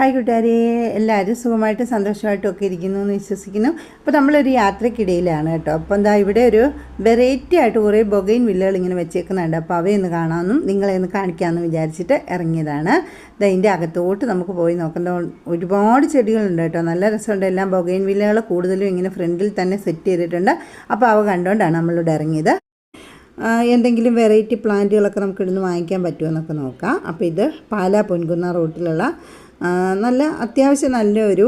Hi കൂട്ടുകാരെ എല്ലാവരും സുഖമായിട്ട് സന്തോഷമായിട്ടും ഒക്കെ ഇരിക്കുന്നു എന്ന് വിശ്വസിക്കുന്നു. അപ്പോൾ നമ്മളൊരു യാത്രക്കിടയിലാണ് കേട്ടോ. അപ്പോൾ എന്താ ഇവിടെ ഒരു വെറൈറ്റി ആയിട്ട് കുറേ ബൊഗൈൻ വില്ലകൾ ഇങ്ങനെ വെച്ചേക്കുന്നുണ്ട്. അപ്പോൾ അവയൊന്ന് കാണാമെന്നും നിങ്ങളെ ഒന്ന് കാണിക്കാമെന്ന് വിചാരിച്ചിട്ട് ഇറങ്ങിയതാണ്. അതിന്റെ അകത്തോട്ട് നമുക്ക് പോയി നോക്കുന്ന ഒരുപാട് ചെടികളുണ്ട് കേട്ടോ. നല്ല രസമുണ്ട്. എല്ലാം ബൊഗൈൻ വില്ലകൾ കൂടുതലും ഇങ്ങനെ ഫ്രണ്ടിൽ തന്നെ സെറ്റ് ചെയ്തിട്ടുണ്ട്. അപ്പോൾ അവ കണ്ടുകൊണ്ടാണ് നമ്മളിവിടെ ഇറങ്ങിയത്. എന്തെങ്കിലും വെറൈറ്റി പ്ലാന്റുകളൊക്കെ നമുക്ക് ഇവിടുന്ന് വാങ്ങിക്കാൻ പറ്റുമോ എന്നൊക്കെ നോക്കാം. അപ്പോൾ ഇത് പാലാ പൊൻകുന്ന റൂട്ടിലുള്ള നല്ല അത്യാവശ്യം നല്ലൊരു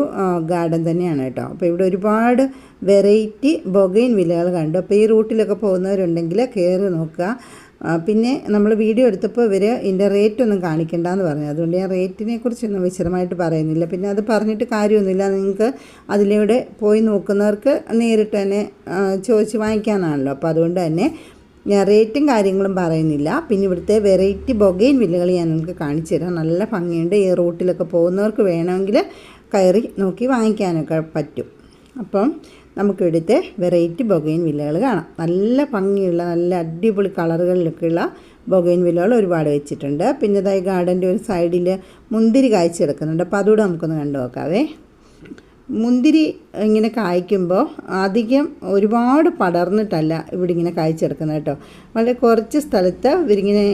ഗാർഡൻ തന്നെയാണ് കേട്ടോ. അപ്പോൾ ഇവിടെ ഒരുപാട് വെറൈറ്റി ബൊഗൈൻ വിലകൾ കണ്ടു. അപ്പോൾ ഈ റൂട്ടിലൊക്കെ പോകുന്നവരുണ്ടെങ്കിൽ കയറി നോക്കുക. പിന്നെ നമ്മൾ വീഡിയോ എടുത്തപ്പോൾ ഇവർ ഇതിന്റെ റേറ്റ് ഒന്നും കാണിക്കണ്ട എന്ന് പറഞ്ഞു. അതുകൊണ്ട് ഞാൻ റേറ്റിനെ കുറിച്ചൊന്നും വിശദമായിട്ട് പറയുന്നില്ല. പിന്നെ അത് പറഞ്ഞിട്ട് കാര്യമൊന്നുമില്ല. നിങ്ങൾക്ക് അതിലൂടെ പോയി നോക്കുന്നവർക്ക് നേരിട്ട് തന്നെ ചോദിച്ച് വാങ്ങിക്കാനാണല്ലോ. അപ്പോൾ അതുകൊണ്ട് തന്നെ ഞാൻ റേറ്റും കാര്യങ്ങളും പറയുന്നില്ല. പിന്നെ ഇവിടുത്തെ വെറൈറ്റി ബൊഗൈൻ വില്ലകൾ ഞാൻ നിങ്ങൾക്ക് കാണിച്ചു തരാം. നല്ല ഭംഗിയുണ്ട്. ഈ റൂട്ടിലൊക്കെ പോകുന്നവർക്ക് വേണമെങ്കിൽ കയറി നോക്കി വാങ്ങിക്കാനൊക്കെ പറ്റും. അപ്പം നമുക്ക് ഇവിടുത്തെ വെറൈറ്റി ബൊഗൈൻ വില്ലകൾ കാണാം. നല്ല ഭംഗിയുള്ള നല്ല അടിപൊളി കളറുകളിലൊക്കെയുള്ള ബൊഗൈൻ വില്ലകൾ ഒരുപാട് വെച്ചിട്ടുണ്ട്. പിന്നെ ഇതായി ഗാർഡന്റെ ഒരു സൈഡിൽ മുന്തിരി കാഴ്ച കിടക്കുന്നുണ്ട്. അപ്പോൾ അതുകൂടെ നമുക്കൊന്ന് കണ്ടു നോക്കാവേ മുന്തിരി ഇങ്ങനെ കായ്ക്കുമ്പോൾ അധികം ഒരുപാട് പടർന്നിട്ടല്ല ഇവിടെ ഇങ്ങനെ കായ്ച്ചെടുക്കുന്നത് കേട്ടോ. വളരെ കുറച്ച് സ്ഥലത്ത് ഇവരിങ്ങനെ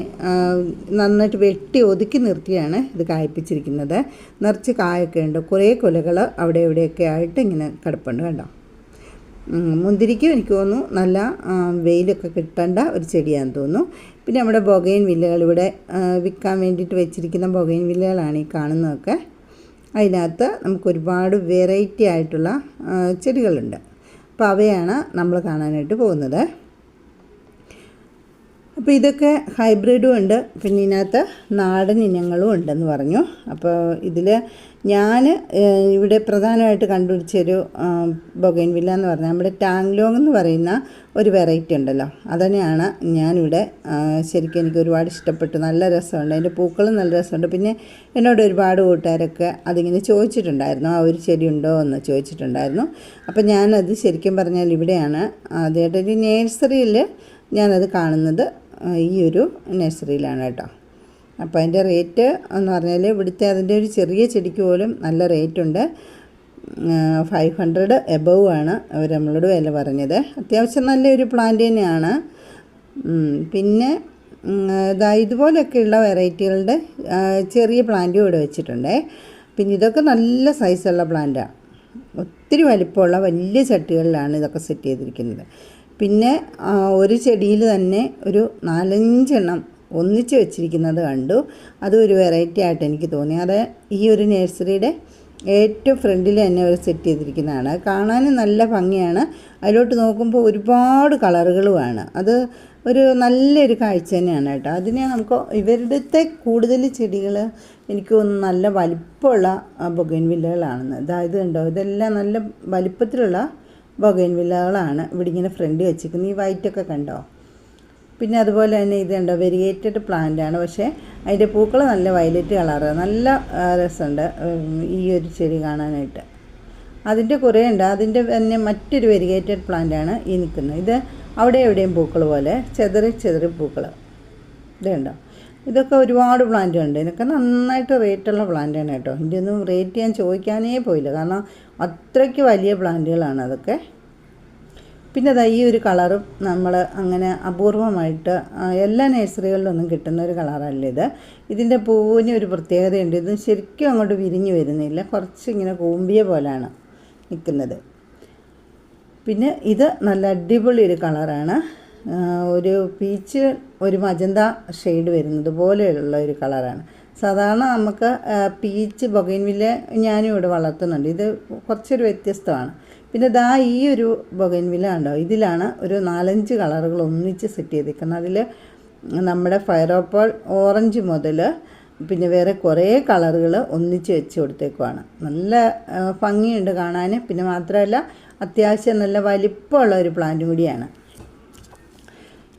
നന്നായിട്ട് വെട്ടി ഒതുക്കി നിർത്തിയാണ് ഇത് കായ്പ്പിച്ചിരിക്കുന്നത്. നിറച്ച് കായൊക്കെ ഉണ്ട്. കുറേ കൊലകൾ അവിടെ ഇവിടെയൊക്കെ ആയിട്ട് ഇങ്ങനെ കിടപ്പുണ്ട് കണ്ടോ. മുന്തിരിക്കും എനിക്ക് തോന്നുന്നു നല്ല വെയിലൊക്കെ കിട്ടേണ്ട ഒരു ചെടിയാണെന്ന് തോന്നുന്നു. പിന്നെ നമ്മുടെ ബൊഗൈൻ വില്ലകൾ ഇവിടെ വിൽക്കാൻ വേണ്ടിയിട്ട് വെച്ചിരിക്കുന്ന ബൊഗൈൻ വില്ലകളാണ് ഈ കാണുന്നതൊക്കെ. അതിനകത്ത് നമുക്ക് ഒരുപാട് വെറൈറ്റി ആയിട്ടുള്ള ചെടികളുണ്ട്. അപ്പോൾ അവയാണ് നമ്മൾ കാണാനായിട്ട് പോകുന്നത്. അപ്പോൾ ഇതൊക്കെ ഹൈബ്രിഡും ഉണ്ട്. പിന്നെ ഇതിനകത്ത് നാടൻ ഇനങ്ങളും ഉണ്ടെന്ന് പറഞ്ഞു. അപ്പോൾ ഇതിൽ ഞാൻ ഇവിടെ പ്രധാനമായിട്ട് കണ്ടുപിടിച്ചൊരു ബൊഗൈൻ വില്ല എന്ന് പറഞ്ഞാൽ നമ്മുടെ ടാങ്ലോങ് എന്ന് പറയുന്ന ഒരു വെറൈറ്റി ഉണ്ടല്ലോ. അതന്നെയാണ് ഞാനിവിടെ ശരിക്കും എനിക്ക് ഒരുപാട് ഇഷ്ടപ്പെട്ടു. നല്ല രസമുണ്ട്. അതിന്റെ പൂക്കളും നല്ല രസമുണ്ട്. പിന്നെ എന്നോട് ഒരുപാട് കൂട്ടുകാരൊക്കെ അതിങ്ങനെ ചോദിച്ചിട്ടുണ്ടായിരുന്നു. ആ ഒരു ചെടി ഉണ്ടോ എന്ന് ചോദിച്ചിട്ടുണ്ടായിരുന്നു. അപ്പോൾ ഞാനത് ശരിക്കും പറഞ്ഞാൽ ഇവിടെയാണ് ആദ്യമായിട്ട്. ഒരു നേഴ്സറിയിൽ ഞാനത് കാണുന്നത് ഈ ഒരു നഴ്സറിയിലാണ് കേട്ടോ. അപ്പോൾ അതിന്റെ റേറ്റ് എന്ന് പറഞ്ഞാൽ ഇവിടുത്തെ അതിന്റെ ഒരു ചെറിയ ചെടിക്ക് പോലും നല്ല റേറ്റ് ഉണ്ട് ഫൈവ് ഹൺഡ്രഡ് എബവ് ആണ് അവർ നമ്മളോട് വില പറഞ്ഞത്. അത്യാവശ്യം നല്ലൊരു പ്ലാന്റ് തന്നെയാണ്. പിന്നെ ഇതാ ഇതുപോലെയൊക്കെയുള്ള വെറൈറ്റികളുടെ ചെറിയ പ്ലാന്റും ഇവിടെ വെച്ചിട്ടുണ്ട്. പിന്നെ ഇതൊക്കെ നല്ല സൈസുള്ള പ്ലാന്റാണ് ഒത്തിരി വലിപ്പമുള്ള വലിയ ചട്ടികളിലാണ് ഇതൊക്കെ സെറ്റ് ചെയ്തിരിക്കുന്നത്. പിന്നെ ഒരു ചെടിയിൽ തന്നെ ഒരു നാലഞ്ചെണ്ണം ഒന്നിച്ച് വെച്ചിരിക്കുന്നത് കണ്ടു. അതും ഒരു വെറൈറ്റി ആയിട്ട് എനിക്ക് തോന്നി. അത് ഈ ഒരു നഴ്സറിയുടെ ഏറ്റവും ഫ്രണ്ടിൽ തന്നെ അവർ സെറ്റ് ചെയ്തിരിക്കുന്നതാണ്. കാണാനും നല്ല ഭംഗിയാണ്. അതിലോട്ട് നോക്കുമ്പോൾ ഒരുപാട് കളറുകളുമാണ് അത് ഒരു നല്ലൊരു കാഴ്ച തന്നെയാണ് കേട്ടോ. അതിനെ നമുക്ക് ഇവരുടത്തെ കൂടുതൽ ചെടികൾ എനിക്ക് തോന്നുന്നു നല്ല വലിപ്പമുള്ള ബൊഗൈൻ വില്ലകളാണെന്ന് അതായത് കണ്ടോ? ഇതെല്ലാം നല്ല വലിപ്പത്തിലുള്ള ബൊഗൈൻ വില്ലകളാണ് ഇവിടെ ഇങ്ങനെ ഫ്രണ്ട് വെച്ചിരിക്കുന്നത് ഈ വൈറ്റൊക്കെ കണ്ടോ? പിന്നെ അതുപോലെ തന്നെ ഇത് കണ്ടോ? വെരിയേറ്റഡ് പ്ലാന്റ് ആണ് പക്ഷേ അതിന്റെ പൂക്കൾ നല്ല വയലറ്റ് കളറ്. നല്ല രസമുണ്ട്. ഈ ഒരു ചെടി കാണാനായിട്ട്. അതിന്റെ കുറേ ഉണ്ട്. അതിന്റെ തന്നെ മറ്റൊരു വെരിഗേറ്റഡ് പ്ലാന്റ് ആണ് ഈ നിൽക്കുന്നത്. ഇത് അവിടെ എവിടെയും പൂക്കൾ പോലെ ചെതറി ചെതറി പൂക്കൾ. ഇതുണ്ടോ ഇതൊക്കെ ഒരുപാട് പ്ലാന്റ് ഉണ്ട് ഇതൊക്കെ നന്നായിട്ട് റേറ്റുള്ള പ്ലാന്റാണ് കേട്ടോ. ഇതിന്റെ ഒന്നും റേറ്റ് ഞാൻ ചോദിക്കാനേ പോയില്ല. കാരണം അത്രയ്ക്ക് വലിയ പ്ലാന്റുകളാണ് അതൊക്കെ. പിന്നെ അതാ ഈ ഒരു കളറും നമ്മൾ അങ്ങനെ അപൂർവമായിട്ട് എല്ലാ നഴ്സറികളിലൊന്നും കിട്ടുന്ന ഒരു കളറല്ല ഇത്. ഇതിന്റെ പൂവിന് ഒരു പ്രത്യേകതയുണ്ട്. ഇത് ശരിക്കും അങ്ങോട്ട് വിരിഞ്ഞു വരുന്നില്ല. കുറച്ച് ഇങ്ങനെ കൂമ്പിയ പോലെയാണ് നിൽക്കുന്നത് പിന്നെ ഇത് നല്ല അടിപൊളി ഒരു കളറാണ്. ഒരു പീച്ച് ഒരു മജന്ത ഷെയ്ഡ് വരുന്നത് പോലെയുള്ള ഒരു കളറാണ്. സാധാരണ നമുക്ക് പീച്ച് ബൊഗൈൻവില്ല ഞാനും ഇവിടെ വളർത്തുന്നുണ്ട്. ഇത് കുറച്ചൊരു വ്യത്യസ്തമാണ്. പിന്നെ ദാ ഈ ഒരു ബൊഗൈൻവില്ല ഉണ്ടോ ഇതിലാണ് ഒരു നാലഞ്ച് കളറുകൾ ഒന്നിച്ച് സെറ്റ് ചെയ്തിരിക്കുന്നത്. അതിൽ നമ്മുടെ ഫയറോപ്പോൾ ഓറഞ്ച് മുതൽ പിന്നെ വേറെ കുറേ കളറുകൾ ഒന്നിച്ച് വെച്ച് കൊടുത്തേക്കുവാണ്. നല്ല ഭംഗിയുണ്ട് കാണാൻ പിന്നെ മാത്രമല്ല അത്യാവശ്യം നല്ല വലിപ്പമുള്ള ഒരു പ്ലാന്റും കൂടിയാണ്.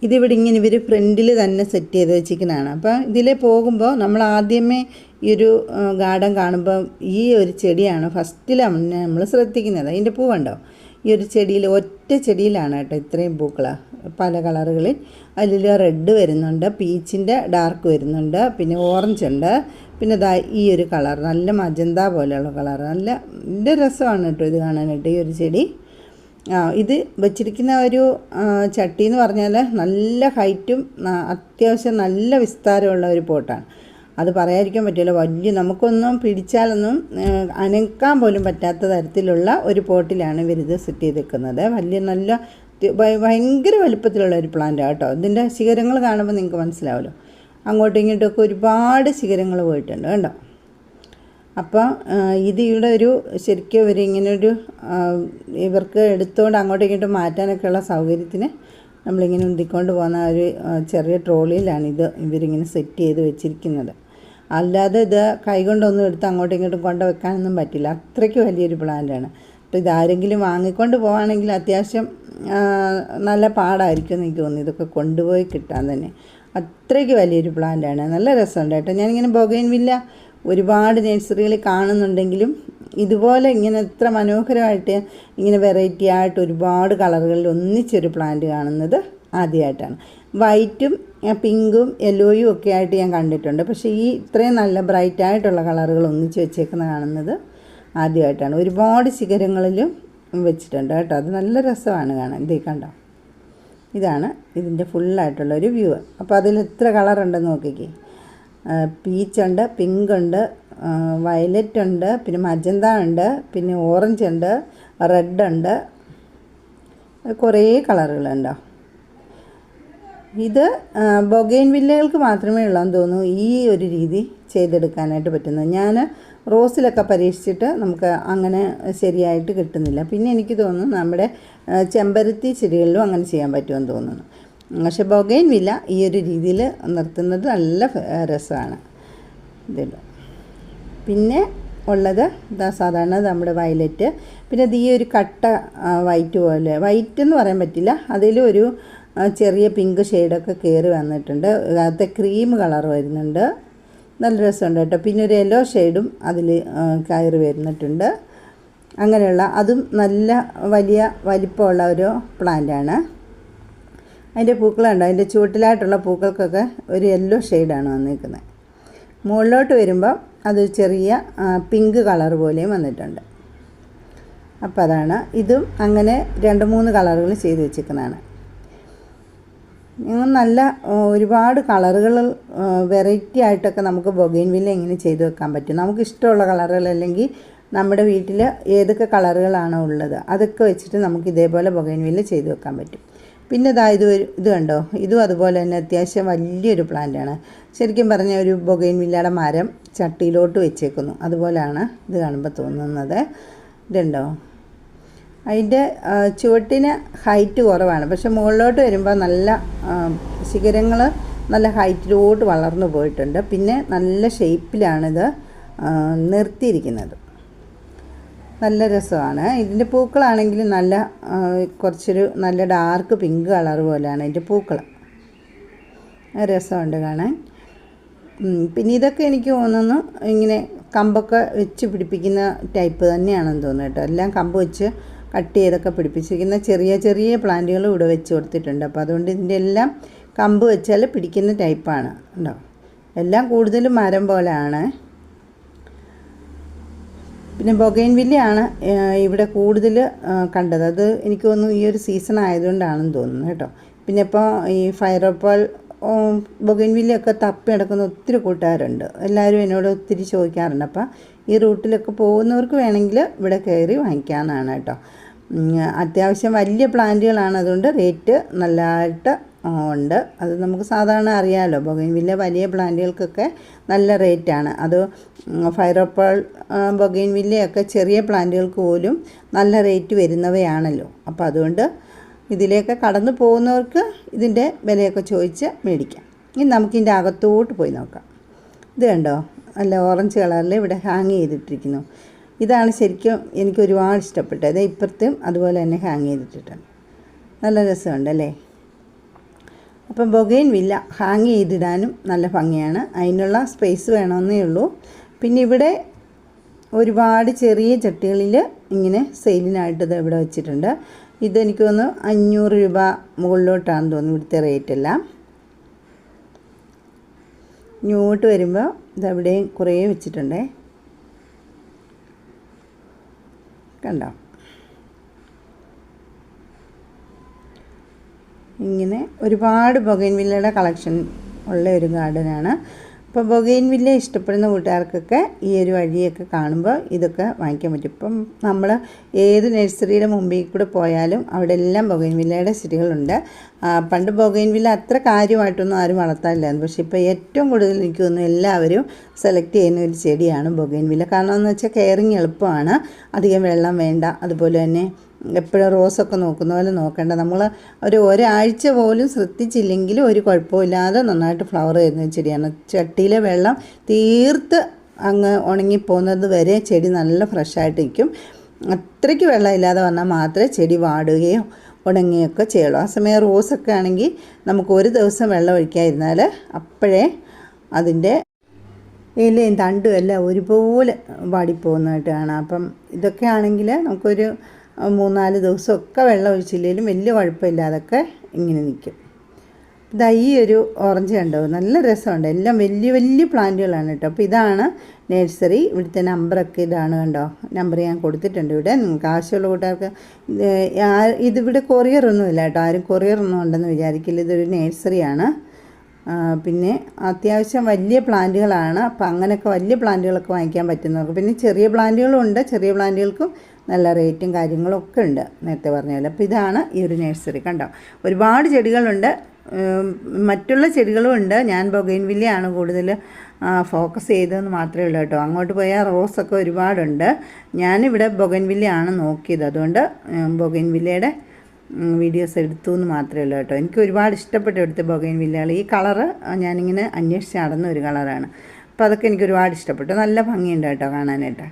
ഇതിവിടെ ഇങ്ങനെ ഇവർ ഫ്രണ്ടിൽ തന്നെ സെറ്റ് ചെയ്ത് വെച്ചിരിക്കുന്നതാണ്. അപ്പോൾ ഇതിൽ പോകുമ്പോൾ നമ്മൾ ആദ്യമേ ഈ ഒരു ഗാർഡൻ കാണുമ്പോൾ ഈ ഒരു ചെടിയാണ് ഫസ്റ്റിലാണ് നമ്മൾ ശ്രദ്ധിക്കുന്നത്. അതിന്റെ പൂവുണ്ടോ ഈ ഒരു ചെടിയിൽ ഒറ്റ ചെടിയിലാണ് കേട്ടോ ഇത്രയും പൂക്കൾ. പല കളറുകളിൽ. അതിൽ റെഡ് വരുന്നുണ്ട് പീച്ചിന്റെ ഡാർക്ക് വരുന്നുണ്ട് പിന്നെ ഓറഞ്ച് ഉണ്ട്. പിന്നെ ദാ ഈ ഒരു കളർ നല്ല മജന്ത പോലെയുള്ള കളർ. നല്ല നല്ല രസമാണ് കേട്ടോ ഇത് കാണാനായിട്ട് ഈ ഒരു ചെടി. ഇത് വെച്ചിരിക്കുന്ന ഒരു ചട്ടി എന്ന് പറഞ്ഞാൽ നല്ല ഹൈറ്റും അത്യാവശ്യം നല്ല വിസ്താരമുള്ള ഒരു പോട്ടാണ്. അത് പറയാതിരിക്കാൻ പറ്റില്ല. വലിയ നമുക്കൊന്നും പിടിച്ചാലൊന്നും അനക്കാൻ പോലും പറ്റാത്ത തരത്തിലുള്ള ഒരു പോട്ടിലാണ് ഇവരിത് സെറ്റ് ചെയ്തേക്കുന്നത്. വലിയ നല്ല ഭയങ്കര വലുപ്പത്തിലുള്ള ഒരു പ്ലാന്റ് കേട്ടോ ഇതിന്റെ ശിഖരങ്ങൾ കാണുമ്പോൾ നിങ്ങൾക്ക് മനസ്സിലാവുമല്ലോ അങ്ങോട്ടും ഇങ്ങോട്ടുമൊക്കെ ഒരുപാട് ശിഖരങ്ങൾ പോയിട്ടുണ്ട്. കണ്ടോ? അപ്പോൾ ഇത് ഇവിടെ ഒരു ശരിക്കും ഒരു ഇങ്ങനൊരു ഇവർക്ക് എടുത്തുകൊണ്ട് അങ്ങോട്ടും ഇങ്ങോട്ടും മാറ്റാനൊക്കെയുള്ള സൗകര്യത്തിന് നമ്മളിങ്ങനെ ഉന്തിക്കൊണ്ട് പോകുന്ന ഒരു ചെറിയ ട്രോളിയിലാണ് ഇത് ഇവരിങ്ങനെ സെറ്റ് ചെയ്ത് വെച്ചിരിക്കുന്നത്. അല്ലാതെ ഇത് കൈകൊണ്ടൊന്നും എടുത്ത് അങ്ങോട്ടും ഇങ്ങോട്ടും കൊണ്ട് വെക്കാനൊന്നും പറ്റില്ല. അത്രയ്ക്ക് വലിയൊരു പ്ലാന്റാണ്. അപ്പോൾ ഇതാരെങ്കിലും വാങ്ങിക്കൊണ്ട് പോവുകയാണെങ്കിൽ അത്യാവശ്യം നല്ല പാടായിരിക്കും എനിക്ക് തോന്നുന്നു. ഇതൊക്കെ കൊണ്ടുപോയി കിട്ടാൻ തന്നെ. അത്രയ്ക്ക് വലിയൊരു പ്ലാന്റാണ്. നല്ല രസമുണ്ട് കേട്ടോ. ഞാനിങ്ങനെ ബൊഗൈൻ വില്ല ഒരുപാട് നേഴ്സറികൾ കാണുന്നുണ്ടെങ്കിലും ഇതുപോലെ ഇങ്ങനെ എത്ര മനോഹരമായിട്ട് ഇങ്ങനെ വെറൈറ്റി ആയിട്ട് ഒരുപാട് കളറുകളിൽ ഒന്നിച്ചൊരു പ്ലാന്റ് കാണുന്നത് ആദ്യമായിട്ടാണ് വൈറ്റും പിങ്കും യെല്ലോയും ഒക്കെ ആയിട്ട് ഞാൻ കണ്ടിട്ടുണ്ട്. പക്ഷേ ഈ ഇത്രയും നല്ല ബ്രൈറ്റ് ആയിട്ടുള്ള കളറുകൾ ഒന്നിച്ച് വെച്ചേക്കുന്ന കാണുന്നത് ആദ്യമായിട്ടാണ് ഒരുപാട് ശിഖരങ്ങളിലും വെച്ചിട്ടുണ്ട് കേട്ടോ. അത് നല്ല രസമാണ് കാണാൻ. ഇതേ കണ്ടോ? ഇതാണ് ഇതിന്റെ ഫുള്ളായിട്ടുള്ളൊരു വ്യൂ അപ്പോൾ അതിൽ എത്ര കളറുണ്ടെന്ന് നോക്കിക്കേ. പീച്ച് ഉണ്ട് പിങ്ക് ഉണ്ട് വയലറ്റ് ഉണ്ട് പിന്നെ മജന്ത ഉണ്ട് പിന്നെ ഓറഞ്ച് ഉണ്ട് റെഡ് ഉണ്ട് കുറേ കളറുകളുണ്ടോ? ഇത് ബൊഗൈൻ വില്ലകൾക്ക് മാത്രമേ ഉള്ളതെന്ന് തോന്നുന്നു ഈ ഒരു രീതി ചെയ്തെടുക്കാനായിട്ട് പറ്റുന്നത്. ഞാൻ റോസിലൊക്കെ പരീക്ഷിച്ചിട്ട് നമുക്ക് അങ്ങനെ ശരിയായിട്ട് കിട്ടുന്നില്ല. പിന്നെ എനിക്ക് തോന്നുന്നു നമ്മുടെ ചെമ്പരത്തി ചെടികളിലും അങ്ങനെ ചെയ്യാൻ പറ്റുമെന്ന് തോന്നുന്നു. പക്ഷെ ബൊഗൈൻ വില ഈ ഒരു രീതിയിൽ നിർത്തുന്നത് നല്ല രസമാണ്. ഇതിലും പിന്നെ ഉള്ളത് ഇതാ സാധാരണ നമ്മുടെ വയലറ്റ്. പിന്നെ ഇത് ഈ ഒരു കട്ട വൈറ്റ് പോലെ. വൈറ്റ് എന്ന് പറയാൻ പറ്റില്ല. അതിലൊരു ചെറിയ പിങ്ക് ഷെയ്ഡൊക്കെ കയറി വന്നിട്ടുണ്ട്. അകത്തെ ക്രീം കളർ വരുന്നുണ്ട്. നല്ല രസമുണ്ട് കേട്ടോ. പിന്നെ ഒരു യെല്ലോ ഷെയ്ഡും അതിൽ കയറി വരുന്നിട്ടുണ്ട്. അങ്ങനെയുള്ള അതും നല്ല വലിയ വലിപ്പമുള്ള ഒരു പ്ലാന്റാണ് അതിന്റെ പൂക്കളുണ്ട്. അതിന്റെ ചുവട്ടിലായിട്ടുള്ള പൂക്കൾക്കൊക്കെ ഒരു യെല്ലോ ഷെയ്ഡാണ് വന്നിരിക്കുന്നത്. മുകളിലോട്ട് വരുമ്പോൾ അത് ചെറിയ പിങ്ക് കളർ പോലെയും വന്നിട്ടുണ്ട്. അപ്പോൾ അതാണ്. ഇതും അങ്ങനെ രണ്ട് മൂന്ന് കളറുകൾ ചെയ്ത് വെച്ചിരിക്കുന്നതാണ്. ഞങ്ങൾ നല്ല ഒരുപാട് കളറുകൾ വെറൈറ്റി ആയിട്ടൊക്കെ നമുക്ക് ബൊഗൈൻവില്ല ഇങ്ങനെ ചെയ്ത് വെക്കാൻ പറ്റും? നമുക്ക് ഇഷ്ടമുള്ള കളറുകൾ അല്ലെങ്കിൽ നമ്മുടെ വീട്ടിൽ ഏതൊക്കെ കളറുകളാണോ ഉള്ളത്? അതൊക്കെ വെച്ചിട്ട് നമുക്ക് ഇതേപോലെ ബൊഗൈൻവില്ല ചെയ്ത് വെക്കാൻ പറ്റും. പിന്നെ ഇതാ ഇത് ഇത് കണ്ടോ? ഇതും അതുപോലെ തന്നെ അത്യാവശ്യം വലിയൊരു പ്ലാന്റാണ് ശരിക്കും പറഞ്ഞാൽ ഒരു ബൊഗൈൻവില്ലയുടെ മരം ചട്ടിയിലോട്ട് വെച്ചേക്കുന്നു. അതുപോലെയാണ് ഇത് കാണുമ്പോൾ തോന്നുന്നത്. ഇതുണ്ടോ? അതിന്റെ ചുവട്ടിന് ഹൈറ്റ് കുറവാണ്. പക്ഷെ മുകളിലോട്ട് വരുമ്പോൾ നല്ല ശിഖരങ്ങൾ നല്ല ഹൈറ്റിലോട്ട് വളർന്നു പോയിട്ടുണ്ട്. പിന്നെ നല്ല ഷേപ്പിലാണിത് നിർത്തിയിരിക്കുന്നത്. നല്ല രസമാണ്. ഇതിന്റെ പൂക്കളാണെങ്കിൽ നല്ല കുറച്ചൊരു നല്ല ഡാർക്ക് പിങ്ക് കളർ പോലെയാണ് ഇതിന്റെ പൂക്കൾ രസമുണ്ട് കാണാൻ. പിന്നെ ഇതൊക്കെ എനിക്ക് തോന്നുന്നു ഇങ്ങനെ കമ്പൊക്കെ വെച്ച് പിടിപ്പിക്കുന്ന ടൈപ്പ് തന്നെയാണെന്ന് തോന്നുന്നു കേട്ടോ. എല്ലാം കമ്പ് വെച്ച് കട്ട് ചെയ്തൊക്കെ പിടിപ്പിച്ചിരിക്കുന്ന ചെറിയ ചെറിയ പ്ലാന്റുകൾ ഇവിടെ വെച്ച് കൊടുത്തിട്ടുണ്ട്. അപ്പോൾ അതുകൊണ്ട് ഇതിന്റെ എല്ലാം കമ്പ് വെച്ചാൽ പിടിക്കുന്ന ടൈപ്പാണ് ഉണ്ടോ എല്ലാം കൂടുതലും മരം പോലെയാണ്. പിന്നെ ബൊഗൈൻ വില്ലയാണ് ഇവിടെ കൂടുതൽ കണ്ടത്. അത് എനിക്ക് തോന്നുന്നു ഈ ഒരു സീസൺ ആയതുകൊണ്ടാണെന്ന് തോന്നുന്നു കേട്ടോ. പിന്നെ ഇപ്പോൾ ഈ ഫയറോപ്പാൽ ബൊഗൈൻ വില്ലയൊക്കെ തപ്പി നടക്കുന്ന ഒത്തിരി കൂട്ടുകാരുണ്ട്. എല്ലാവരും എന്നോട് ഒത്തിരി ചോദിക്കാറുണ്ട്. അപ്പോൾ ഈ റൂട്ടിലൊക്കെ പോകുന്നവർക്ക് വേണമെങ്കിൽ ഇവിടെ കയറി വാങ്ങിക്കാനാണ് കേട്ടോ. അത്യാവശ്യം വലിയ പ്ലാന്റുകളാണ്. അതുകൊണ്ട് റേറ്റ് നല്ലതായിട്ട് ഉണ്ട്. അത് നമുക്ക് സാധാരണ അറിയാമല്ലോ ബൊഗൈൻവില്ല വലിയ പ്ലാന്റുകൾക്കൊക്കെ നല്ല റേറ്റാണ്. അത് ഫൈറോപ്പാൾ ബൊഗൈൻവില്ലയൊക്കെ ചെറിയ പ്ലാന്റുകൾക്ക് പോലും നല്ല റേറ്റ് വരുന്നവയാണല്ലോ. അപ്പോൾ അതുകൊണ്ട് ഇതിലേക്ക് കടന്നു പോകുന്നവർക്ക് ഇതിന്റെ വിലയൊക്കെ ചോദിച്ച് മേടിക്കാം. ഇനി നമുക്കിതിന്റെ അകത്തോട്ട് പോയി നോക്കാം. ഇത് കണ്ടോ? നല്ല ഓറഞ്ച് കളറിൽ ഇവിടെ ഹാങ് ചെയ്തിട്ടിരിക്കുന്നു. ഇതാണ് ശരിക്കും എനിക്ക് ഒരുപാട് ഇഷ്ടപ്പെട്ടത്. ഇപ്പുറത്തും അതുപോലെ തന്നെ ഹാങ് ചെയ്തിട്ടിട്ടുണ്ട്. നല്ല രസമുണ്ട് അല്ലേ അപ്പം ബൊഗൈൻ വില്ല ഹാങ് ചെയ്തിടാനും നല്ല ഭംഗിയാണ്. അതിനുള്ള സ്പേസ് വേണമെന്നേ ഉള്ളൂ. പിന്നെ ഇവിടെ ഒരുപാട് ചെറിയ ചട്ടികളിൽ ഇങ്ങനെ സെയിലിനായിട്ട് ഇത് ഇവിടെ വെച്ചിട്ടുണ്ട്. ഇതെനിക്ക് തോന്നുന്നു അഞ്ഞൂറ് രൂപ മുകളിലോട്ടാണെന്ന് തോന്നുന്നു ഇവിടുത്തെ റേറ്റ് എല്ലാം. ഇങ്ങോട്ട് വരുമ്പോൾ ഇതവിടെയും കുറേ വെച്ചിട്ടുണ്ടേ. കണ്ടോ? ഇങ്ങനെ ഒരുപാട് ബൊഗൈൻവില്ലയുടെ കളക്ഷൻ ഉള്ള ഒരു ഗാർഡനാണ് അപ്പോൾ ബൊഗൈൻവില്ല ഇഷ്ടപ്പെടുന്ന കൂട്ടുകാർക്കൊക്കെ ഈ ഒരു വഴിയൊക്കെ കാണുമ്പോൾ ഇതൊക്കെ വാങ്ങിക്കാൻ പറ്റും. ഇപ്പം നമ്മൾ ഏത് നഴ്സറിയുടെ മുമ്പിൽ കൂടെ പോയാലും അവിടെ എല്ലാം ബൊഗൈൻവില്ലയുടെ ചെടികളുണ്ട്. പണ്ട് ബൊഗൈൻവില്ല അത്ര കാര്യമായിട്ടൊന്നും ആരും വളർത്താറില്ലായിരുന്നു പക്ഷേ ഇപ്പോൾ ഏറ്റവും കൂടുതൽ എനിക്ക് തോന്നുന്നു എല്ലാവരും സെലക്ട് ചെയ്യുന്ന ഒരു ചെടിയാണ് ബൊഗൈൻവില്ല കാരണം എന്ന് വെച്ചാൽ കെയറിങ് എളുപ്പമാണ്. അധികം വെള്ളം വേണ്ട. അതുപോലെ തന്നെ എപ്പോഴും റോസൊക്കെ നോക്കുന്ന പോലെ നോക്കേണ്ട. നമ്മൾ ഒരു ഒരാഴ്ച പോലും ശ്രദ്ധിച്ചില്ലെങ്കിൽ ഒരു കുഴപ്പമില്ലാതെ നന്നായിട്ട് ഫ്ലവർ വരുന്ന ചെടിയാണ്. ചട്ടിയിലെ വെള്ളം തീർത്ത് അങ്ങ് ഉണങ്ങിപ്പോകുന്നത് വരെ ചെടി നല്ല ഫ്രഷായിട്ട് നിൽക്കും അത്രയ്ക്ക് വെള്ളമില്ലാതെ വന്നാൽ മാത്രമേ ചെടി വാടുകയോ ഉണങ്ങുകയൊക്കെ ചെയ്യുള്ളൂ. ആ സമയം റോസൊക്കെ ആണെങ്കിൽ നമുക്ക് ഒരു ദിവസം വെള്ളം ഒഴിക്കാതിരുന്നാൽ അപ്പോഴേ അതിന്റെ ഇലയും തണ്ടും എല്ലാം ഒരുപോലെ വാടിപ്പോകുന്നതായിട്ട് കാണാം. അപ്പം ഇതൊക്കെ ആണെങ്കിൽ നമുക്കൊരു മൂന്നാൽ ദിവസമൊക്കെ വെള്ളം ഒഴിച്ചില്ലെങ്കിലും വലിയ കുഴപ്പമില്ലാതൊക്കെ ഇങ്ങനെ നിൽക്കും. ഇതാ ഈ ഒരു ഓറഞ്ച് കണ്ടോ? നല്ല രസമുണ്ട്. എല്ലാം വലിയ വലിയ പ്ലാന്റുകളാണ് കേട്ടോ. അപ്പോൾ ഇതാണ് നേഴ്സറി. ഇവിടുത്തെ നമ്പറൊക്കെ ഇതാണ് കണ്ടോ? നമ്പർ ഞാൻ കൊടുത്തിട്ടുണ്ട് ഇവിടെ. നിങ്ങൾക്ക് ആവശ്യമുള്ള കൂട്ടുകാർക്ക് ഇതിവിടെ കൊറിയറൊന്നുമില്ല കേട്ടോ. ആരും കൊറിയറൊന്നും ഉണ്ടെന്ന് വിചാരിക്കില്ല. ഇതൊരു നേഴ്സറിയാണ്. പിന്നെ അത്യാവശ്യം വലിയ പ്ലാന്റുകളാണ്. അപ്പം അങ്ങനെയൊക്കെ വലിയ പ്ലാന്റുകളൊക്കെ വാങ്ങിക്കാൻ പറ്റുന്നവർക്ക്. പിന്നെ ചെറിയ പ്ലാന്റുകളും ഉണ്ട് ചെറിയ പ്ലാന്റുകൾക്കും നല്ല റേറ്റും കാര്യങ്ങളും ഒക്കെ ഉണ്ട് നേരത്തെ പറഞ്ഞ പോലെ. അപ്പോൾ ഇതാണ് ഈ ഒരു നഴ്സറി കണ്ടോ? ഒരുപാട് ചെടികളുണ്ട്. മറ്റുള്ള ചെടികളും ഉണ്ട്. ഞാൻ ബൊഗൈൻവില്ലയാണ് കൂടുതൽ ഫോക്കസ് ചെയ്തതെന്ന് മാത്രമേ ഉള്ളൂ കേട്ടോ. അങ്ങോട്ട് പോയാൽ റോസൊക്കെ ഒരുപാടുണ്ട്. ഞാനിവിടെ ബൊഗൈൻവില്ലയാണ് നോക്കിയത്. അതുകൊണ്ട് ബൊഗൈൻവില്ലയുടെ വീഡിയോസ് എടുത്തു എന്ന് മാത്രമേ ഉള്ളൂ കേട്ടോ. എനിക്ക് ഒരുപാട് ഇഷ്ടപ്പെട്ടു എടുത്ത ബൊഗൈൻവില്ലകൾ. ഈ കളറ് ഞാനിങ്ങനെ അന്വേഷിച്ച് നടന്ന ഒരു കളറാണ്. അപ്പോൾ അതൊക്കെ എനിക്ക് ഒരുപാട് ഇഷ്ടപ്പെട്ടു. നല്ല ഭംഗിയുണ്ട് കേട്ടോ കാണാനായിട്ട്.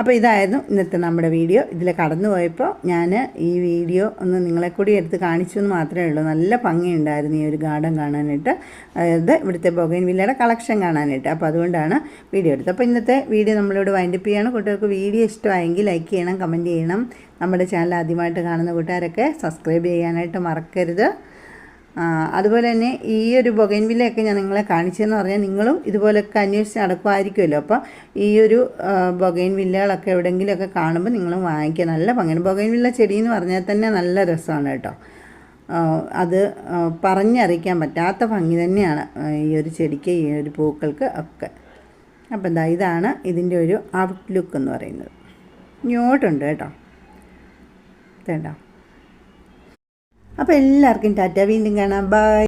അപ്പോൾ ഇതായിരുന്നു ഇന്നത്തെ നമ്മുടെ വീഡിയോ. ഇതിൽ കടന്നു പോയപ്പോൾ ഞാൻ ഈ വീഡിയോ ഒന്ന് നിങ്ങളെ കൂടി എടുത്ത് കാണിച്ചു എന്ന് മാത്രമേ ഉള്ളൂ. നല്ല ഭംഗിയുണ്ടായിരുന്നു ഈ ഒരു ഗാർഡൻ കാണാനായിട്ട്. അതായത് ഇവിടുത്തെ ബൊഗൈൻ വില്ലയുടെ കളക്ഷൻ കാണാനായിട്ട്. അപ്പോൾ അതുകൊണ്ടാണ് വീഡിയോ എടുത്തത്. അപ്പോൾ ഇന്നത്തെ വീഡിയോ നമ്മളിവിടെ വൈൻഡപ്പ് ചെയ്യണം. കുട്ടികൾക്ക് വീഡിയോ ഇഷ്ടമായെങ്കിൽ ലൈക്ക് ചെയ്യണം കമന്റ് ചെയ്യണം. നമ്മുടെ ചാനൽ ആദ്യമായിട്ട് കാണുന്ന കൂട്ടുകാരൊക്കെ സബ്സ്ക്രൈബ് ചെയ്യാനായിട്ട് മറക്കരുത്. അതുപോലെ തന്നെ ഈ ഒരു ബൊഗൈൻവില്ലയൊക്കെ ഞാൻ നിങ്ങളെ കാണിച്ചതെന്ന് പറഞ്ഞാൽ നിങ്ങളും ഇതുപോലൊക്കെ അന്വേഷിച്ച് നടക്കുമായിരിക്കുമല്ലോ. അപ്പോൾ ഈ ഒരു ബൊഗൈൻവില്ലകളൊക്കെ എവിടെയെങ്കിലുമൊക്കെ കാണുമ്പോൾ നിങ്ങളും വാങ്ങിക്കുക. നല്ല ഭംഗിയാണ്. ബൊഗൈൻവില്ല ചെടി എന്ന് പറഞ്ഞാൽ തന്നെ നല്ല രസമാണ് കേട്ടോ. അത് പറഞ്ഞറിയിക്കാൻ പറ്റാത്ത ഭംഗി തന്നെയാണ് ഈ ഒരു ചെടിക്ക് ഈ ഒരു പൂക്കൾക്ക് ഒക്കെ. അപ്പോൾ എന്താ ഇതാണ് ഇതിന്റെ ഒരു ഔട്ട്ലുക്ക് എന്ന് പറയുന്നത്. ഇങ്ങോട്ടുണ്ട് കേട്ടോ. ഇതുണ്ടോ. അപ്പോൾ എല്ലാവർക്കും ടാറ്റ വീണ്ടും കാണാം. ബൈ